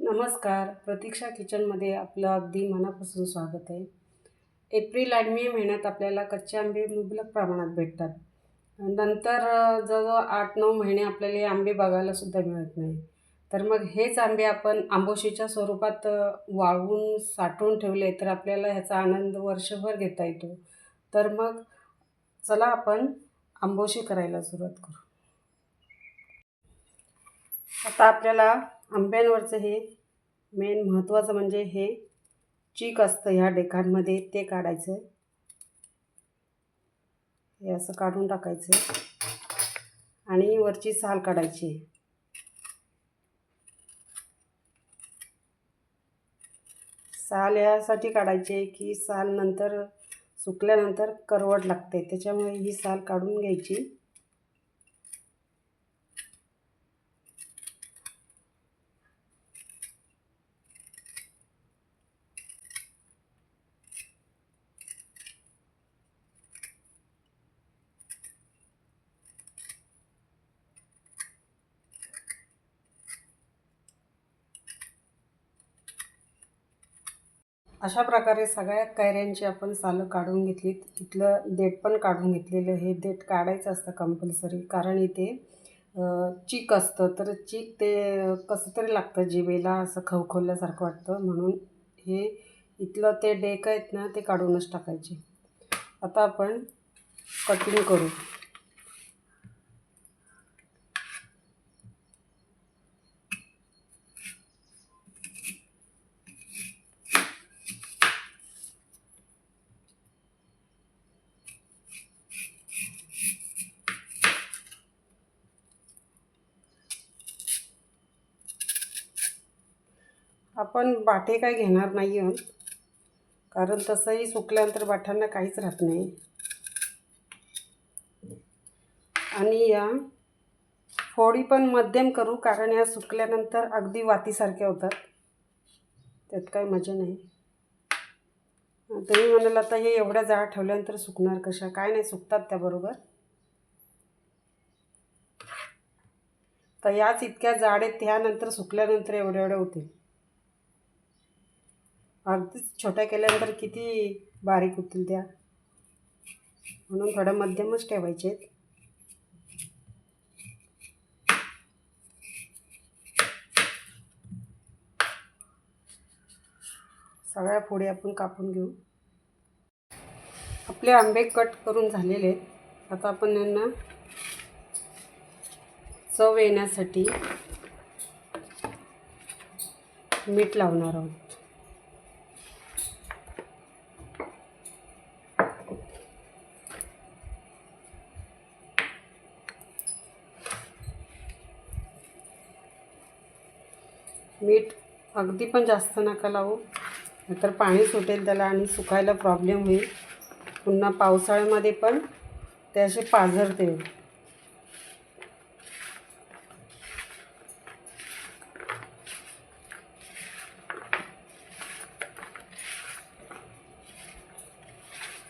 नमस्कार. प्रतीक्षा किचनमध्ये आपलं अगदी मनापासून स्वागत आहे. एप्रिल आणि मे महिन्यात आपल्याला कच्चे आंबे मुबलक प्रमाणात भेटतात. नंतर जवळजवळ आठ नऊ महिने आपल्याला हे आंबे बघायलासुद्धा मिळत नाही. तर मग हेच आंबे आपण आंबोशीच्या स्वरूपात वाळवून साठवून ठेवले तर आपल्याला ह्याचा आनंद वर्षभर घेता येतो. तर मग चला आपण आंबोशी करायला सुरुवात करू. आता आपल्याला आंब्यांवरचं हे मेन महत्त्वाचं म्हणजे हे चीक असतं ह्या डेकांमध्ये ते काढायचं. हे असं काढून टाकायचं. आणि वरची साल काढायची. साल यासाठी काढायचे की साल नंतर सुकल्यानंतर करवट लागते. त्याच्यामुळे ही साल काढून घ्यायची. अशा प्रकारे सगळ्या कैऱ्यांची आपण सालं काढून घेतलीत. इथलं देठ पण काढून घेतलेलं हे देठ काढायचं असतं कंपल्सरी कारण इथे चीक असतं. तर चीक ते कसं तरी लागतं जिभेला असं खवखवल्यासारखं वाटतं. म्हणून हे इथलं ते डेक आहेत ना ते काढूनच टाकायचे. आता आपण कटिंग करू. आपण बाटे काय घेणार नाही आहोत कारण तसंही सुकल्यानंतर बाठांना काहीच राहत नाही. आणि या फोडी पण मध्यम करू कारण या सुकल्यानंतर अगदी वातीसारख्या होतात. त्यात काही मजा नाही. तुम्ही म्हणाल आता हे एवढ्या जाळ ठेवल्यानंतर सुकणार कशा? काय नाही सुकतात त्याबरोबर तर याच इतक्या जाड आहेत त्यानंतर सुकल्यानंतर एवढ्या एवढ्या होतील. अगदीच छोट्या केल्यानंतर किती बारीक होतील त्या? म्हणून थोड्या मध्यमच ठेवायचे आहेत. सगळ्या फोडी आपण कापून घेऊ. आपले आंबे कट करून झालेले आहेत. आता आपण यांना चव येण्यासाठी मीठ लावणार आहोत. मीठ अगदी पण जास्त नका लावू. नंतर पाणी सुटेल त्याला आणि सुकायला प्रॉब्लेम होईल. पुन्हा पावसाळ्यामध्ये पण ते असे पाझरते.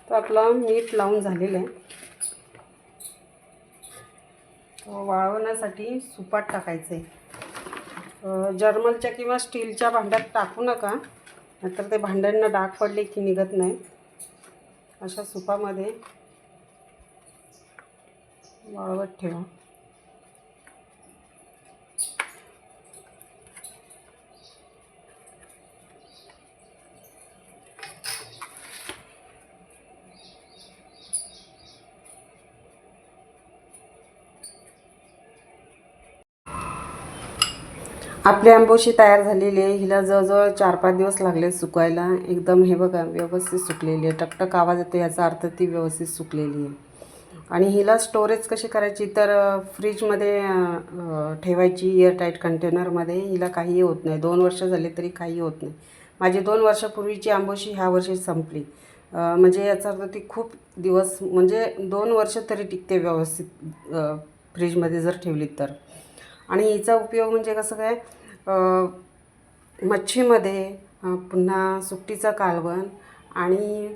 तर आपलं मीठ लावून झालेलं आहे. वाळवण्यासाठी सुपात टाकायचं आहे. जर्मलच्या किंवा स्टीलच्या भांड्यात टाकू नका. नाहीतर ते भांड्यांना डाग पडले की निघत नाही. अशा सुपामध्ये वाळवत ठेवा. आपली आंबोशी तयार झालेली आहे. हिला जवळजवळ चार पाच दिवस लागले सुकायला एकदम हे बघा व्यवस्थित सुकलेली आहे. टकटक आवाज येतो याचा अर्थ ती व्यवस्थित सुकलेली आहे. आणि हिला स्टोरेज कशी करायची? तर फ्रीजमध्ये ठेवायची एअरटाईट कंटेनरमध्ये हिला काही होत नाही. दोन वर्ष झाले तरी काही होत नाही. माझी दोन वर्षापूर्वीची आंबोशी ह्या वर्षी संपली. म्हणजे याचा अर्थ ती खूप दिवस म्हणजे दोन वर्ष तरी टिकते व्यवस्थित फ्रीजमध्ये जर ठेवली तर. आणि हिचा उपयोग म्हणजे कसं काय मच्छीमध्ये पुन्हा सुकटीचं कालवण आणि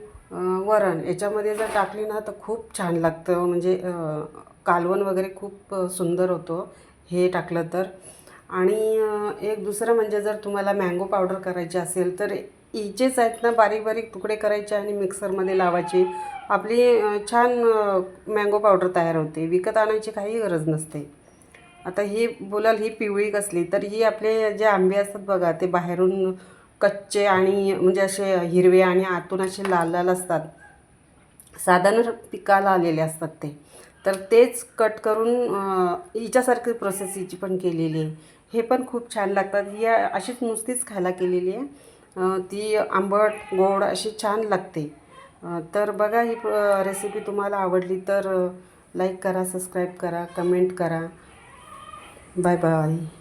वरण याच्यामध्ये जर टाकली ना तर खूप छान लागतं. म्हणजे कालवण वगैरे खूप सुंदर होतो हे टाकलं तर. आणि एक दुसरं म्हणजे जर तुम्हाला मँगो पावडर करायची असेल तर हिचेच आहेत ना बारीक बारीक तुकडे करायचे आणि मिक्सरमध्ये लावायचे. आपली छान मँगो पावडर तयार होते. विकत आणायची काही गरज नसते. आता ही बोलाल ही पिवळी कसली? तर ही आपले जे आंबे असतात बघा ते बाहेरून कच्चे आणि म्हणजे असे हिरवे आणि आतून असे लाल लाल असतात. साधारण पिकाला आलेले असतात ते. तर तेच कट करून हिच्यासारखी प्रोसेस हिची पण केलेली आहे. हे पण खूप छान लागतात. ही अशीच नुसतीच खायला केलेली आहे. ती आंबट गोड अशी छान लागते. तर बघा ही रेसिपी तुम्हाला आवडली तर लाईक करा सबस्क्राईब करा कमेंट करा. Bye bye.